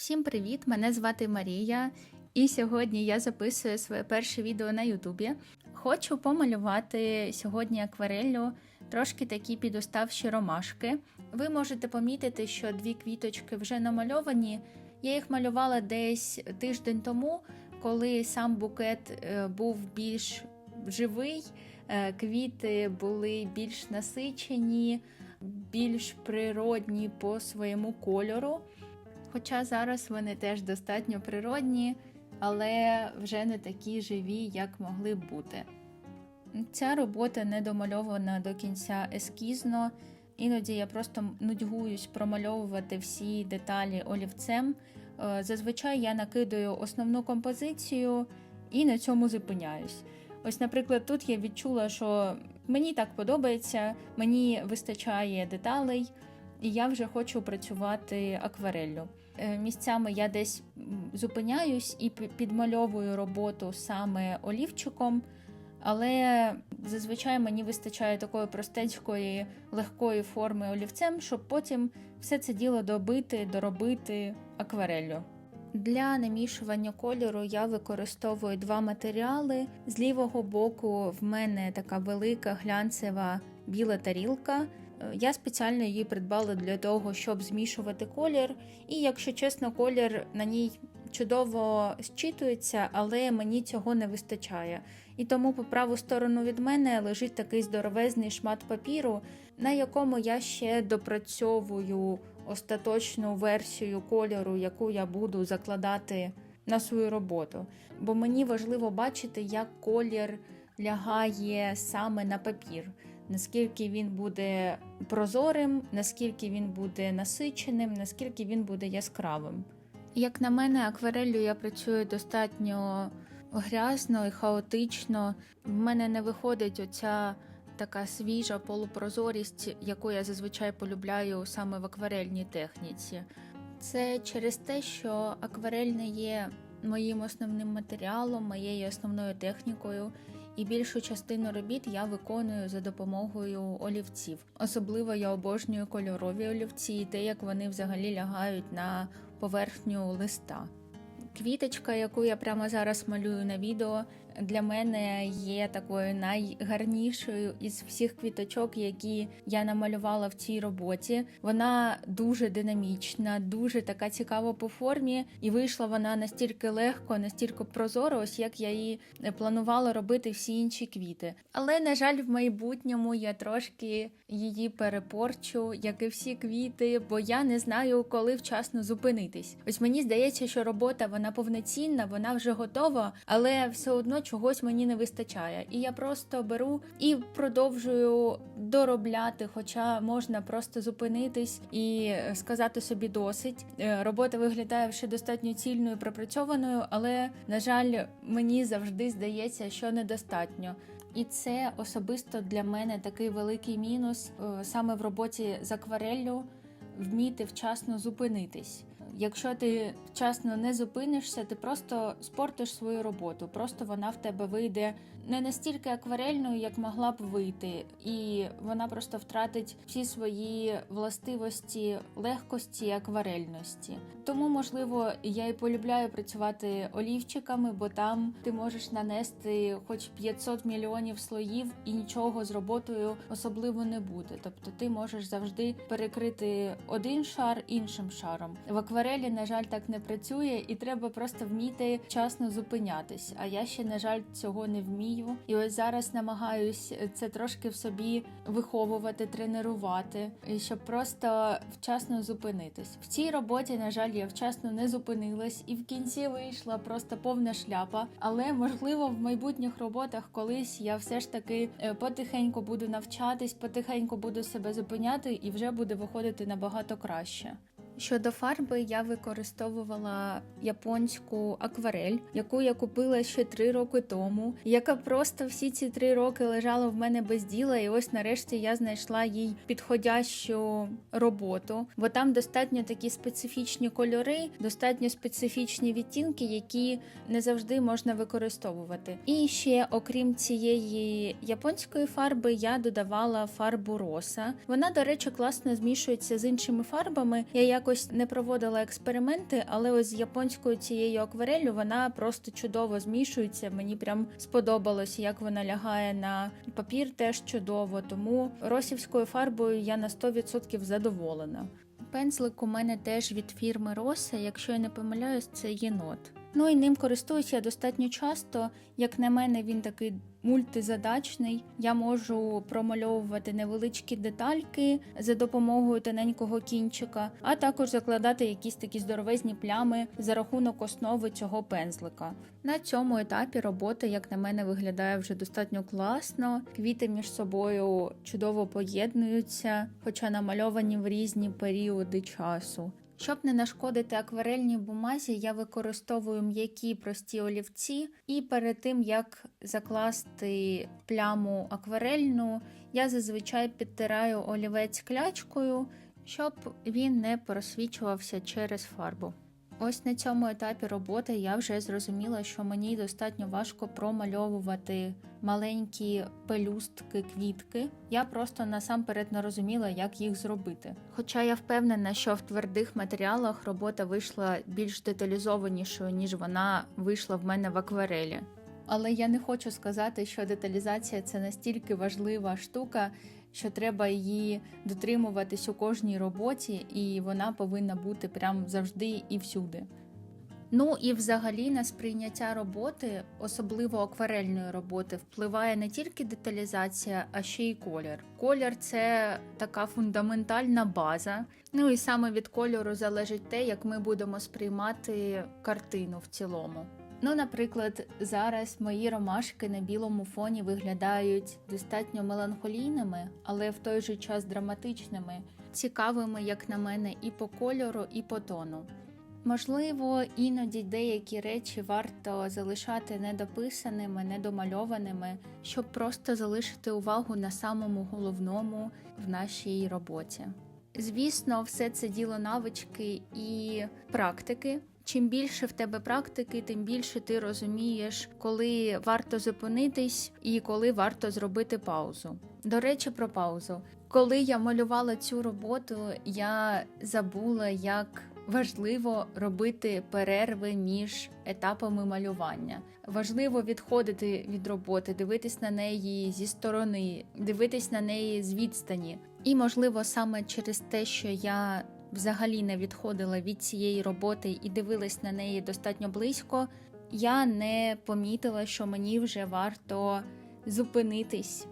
Всім привіт! Мене звати Марія, і сьогодні я записую своє перше відео на Ютубі. Хочу помалювати сьогодні аквареллю трошки такі підоставші ромашки. Ви можете помітити, що дві квіточки вже намальовані. Я їх малювала десь тиждень тому, коли сам букет е, був більш живий, е, квіти були більш насичені, більш природні по своєму кольору. Хоча зараз вони теж достатньо природні, але вже не такі живі, як могли б бути. Ця робота не домальована до кінця ескізно. Іноді я просто нудьгуюсь промальовувати всі деталі олівцем. Е, Зазвичай я накидаю основну композицію і на цьому зупиняюсь. Ось, наприклад, тут я відчула, що мені так подобається, мені вистачає деталей, і я вже хочу працювати аквареллю. Е, Місцями я десь зупиняюсь і підмальовую роботу саме олівчиком, але зазвичай мені вистачає такої простенької, легкої форми олівцем, щоб потім все це діло добити, доробити аквареллю. Для намішування кольору я використовую два матеріали. З лівого боку в мене така велика глянцева біла тарілка. Я спеціально її придбала для того, щоб змішувати колір. І, якщо чесно, колір на ній чудово зчитується, але мені цього не вистачає. І тому по праву сторону від мене лежить такий здоровезний шмат папіру, на якому я ще допрацьовую остаточну версію кольору, яку я буду закладати на свою роботу. Бо мені важливо бачити, як колір лягає саме на папір. Наскільки він буде прозорим, наскільки він буде насиченим, наскільки він буде яскравим. Як на мене, аквареллю я працюю достатньо грязно і хаотично. В мене не виходить оця така свіжа полупрозорість, яку я зазвичай полюбляю саме в акварельній техніці. Це через те, що акварель не є моїм основним матеріалом, моєю основною технікою, і більшу частину робіт я виконую за допомогою олівців. Особливо я обожнюю кольорові олівці і те, як вони взагалі лягають на поверхню листа. Квіточка, яку я прямо зараз малюю на відео, для мене є такою найгарнішою із всіх квіточок, які я намалювала в цій роботі. Вона дуже динамічна, дуже така цікава по формі, і вийшла вона настільки легко, настільки прозоро, ось як я її планувала робити всі інші квіти. Але на жаль, в майбутньому я трошки її перепорчу, як і всі квіти, бо я не знаю, коли вчасно зупинитись. Ось мені здається, що робота вона повноцінна, вона вже готова, але все одно чогось мені не вистачає. І я просто беру і продовжую доробляти, хоча можна просто зупинитись і сказати собі досить. Е, Робота виглядає вже достатньо цільною, пропрацьованою, але на жаль, мені завжди здається, що недостатньо. І це особисто для мене такий великий мінус е, саме в роботі з аквареллю вміти вчасно зупинитись. Якщо ти вчасно не зупинишся, ти просто спортиш свою роботу. Просто вона в тебе вийде не настільки акварельною, як могла б вийти, і вона просто втратить всі свої властивості легкості і акварельності. Тому, можливо, я і полюбляю працювати олівчиками, бо там ти можеш нанести хоч 500 мільйонів слоїв, і нічого з роботою особливо не буде. Тобто ти можеш завжди перекрити один шар іншим шаром. В акварелі, на жаль, так не працює, і треба просто вміти вчасно зупинятись. А я ще, на жаль, цього не вмію. І ось зараз намагаюсь це трошки в собі виховувати, тренувати, щоб просто вчасно зупинитись. В цій роботі, на жаль, я вчасно не зупинилась, і в кінці вийшла просто повна шляпа. Але можливо, в майбутніх роботах колись я все ж таки е, потихеньку буду навчатись, потихеньку буду себе зупиняти, і вже буде виходити набагато краще. Щодо фарби, я використовувала японську акварель, яку я купила ще три роки тому, яка просто всі ці три роки лежала в мене без діла, і ось нарешті я знайшла їй підходящу роботу, бо там достатньо такі специфічні кольори, достатньо специфічні відтінки, які не завжди можна використовувати. І ще, окрім цієї японської фарби, я додавала фарбу роса. Вона, до речі, класно змішується з іншими фарбами. Я якось якось не проводила експерименти, але ось з японською цією аквареллю вона просто чудово змішується. Мені прям сподобалось, як вона лягає на папір, теж чудово. Тому росівською фарбою я на 100% задоволена. Пензлик у мене теж від фірми Роса, якщо я не помиляюсь, це єнот. Ну і ним користуюся я достатньо часто. Як на мене, він такий мультизадачний. Я можу промальовувати невеличкі детальки за допомогою тоненького кінчика, а також закладати якісь такі здоровезні плями за рахунок основи цього пензлика. На цьому етапі робота, як на мене, виглядає вже достатньо класно. Квіти між собою чудово поєднуються, хоча намальовані в різні періоди часу. Щоб не нашкодити акварельній бумазі, я використовую м'які прості олівці, і перед тим як закласти пляму акварельну, я зазвичай підтираю олівець клячкою, щоб він не просвічувався через фарбу. Ось на цьому етапі роботи я вже зрозуміла, що мені достатньо важко промальовувати маленькі пелюстки, квітки. Я просто насамперед не розуміла, як їх зробити. Хоча я впевнена, що в твердих матеріалах робота вийшла більш деталізованішою, ніж вона вийшла в мене в акварелі. Але я не хочу сказати, що деталізація це настільки важлива штука, що треба її дотримуватись у кожній роботі, і вона повинна бути прям завжди і всюди. Ну і взагалі на сприйняття роботи, особливо акварельної роботи, впливає не тільки деталізація, а ще й колір. Колір це така фундаментальна база. Ну і саме від кольору залежить те, як ми будемо сприймати картину в цілому. Ну, наприклад, зараз мої ромашки на білому фоні виглядають достатньо меланхолійними, але в той же час драматичними, цікавими, як на мене, і по кольору, і по тону. Можливо, іноді деякі речі варто залишати недописаними, недомальованими, щоб просто залишити увагу на самому головному в нашій роботі. Звісно, все це діло навички і практики. Чим більше в тебе практики, тим більше ти розумієш, коли варто зупинитись і коли варто зробити паузу. До речі, про паузу. Коли я малювала цю роботу, я забула, як важливо робити перерви між етапами малювання. Важливо відходити від роботи, дивитись на неї зі сторони, дивитись на неї з відстані. І, можливо, саме через те, що я взагалі не відходила від цієї роботи і дивилась на неї достатньо близько, я не помітила, що мені вже варто зупинитись,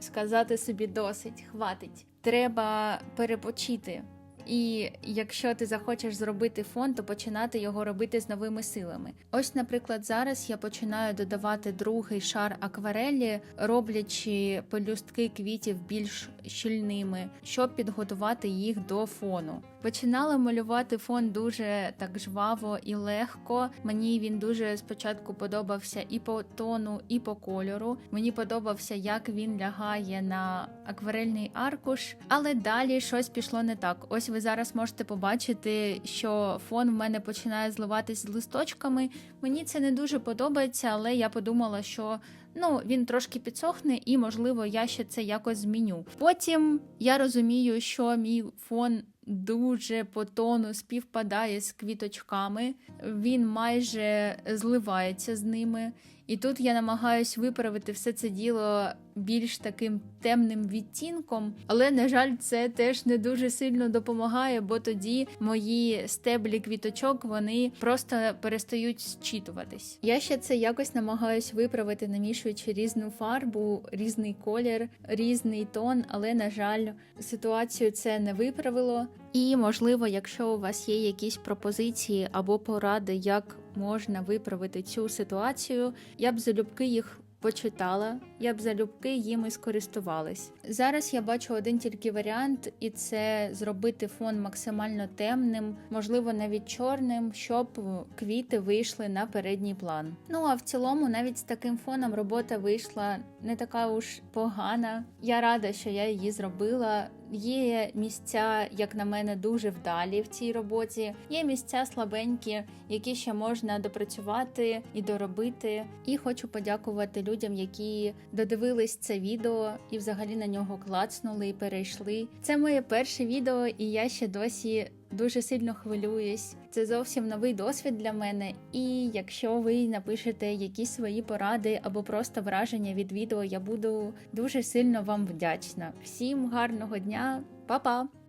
сказати собі досить, хватить. Треба перепочити. І якщо ти захочеш зробити фон, то починати його робити з новими силами. Ось, наприклад, зараз я починаю додавати другий шар акварелі, роблячи пелюстки квітів більш щільними, щоб підготувати їх до фону. Починала малювати фон дуже так жваво і легко. Мені він дуже спочатку подобався і по тону, і по кольору. Мені подобався, як він лягає на акварельний аркуш, але далі щось пішло не так. Ось ви зараз можете побачити, що фон в мене починає зливатись з листочками. Мені це не дуже подобається, але я подумала, що ну він трошки підсохне, і можливо я ще це якось зміню. Потім я розумію, що мій фон. Дуже по тону співпадає з квіточками, він майже зливається з ними. І тут я намагаюсь виправити все це діло більш таким темним відтінком, але, на жаль, це теж не дуже сильно допомагає, бо тоді мої стеблі квіточок вони просто перестають зчитуватись. Я ще це якось намагаюсь виправити, намішуючи різну фарбу, різний колір, різний тон, але, на жаль, ситуацію це не виправило. І, можливо, якщо у вас є якісь пропозиції або поради, як можна виправити цю ситуацію, я б залюбки їх почитала, я б залюбки їми скористувалась. Зараз я бачу один тільки варіант, і це зробити фон максимально темним, можливо, навіть чорним, щоб квіти вийшли на передній план. Ну а в цілому, навіть з таким фоном робота вийшла не така уж погана. Я рада, що я її зробила. Є місця, як на мене, дуже вдалі в цій роботі. Є місця слабенькі, які ще можна допрацювати і доробити. І хочу подякувати людям, які додивились це відео і взагалі на нього клацнули і перейшли. Це моє перше відео, і я ще досі дуже сильно хвилююсь. Це зовсім новий досвід для мене. І якщо ви напишете якісь свої поради або просто враження від відео, я буду дуже сильно вам вдячна. Всім гарного дня, Па-па!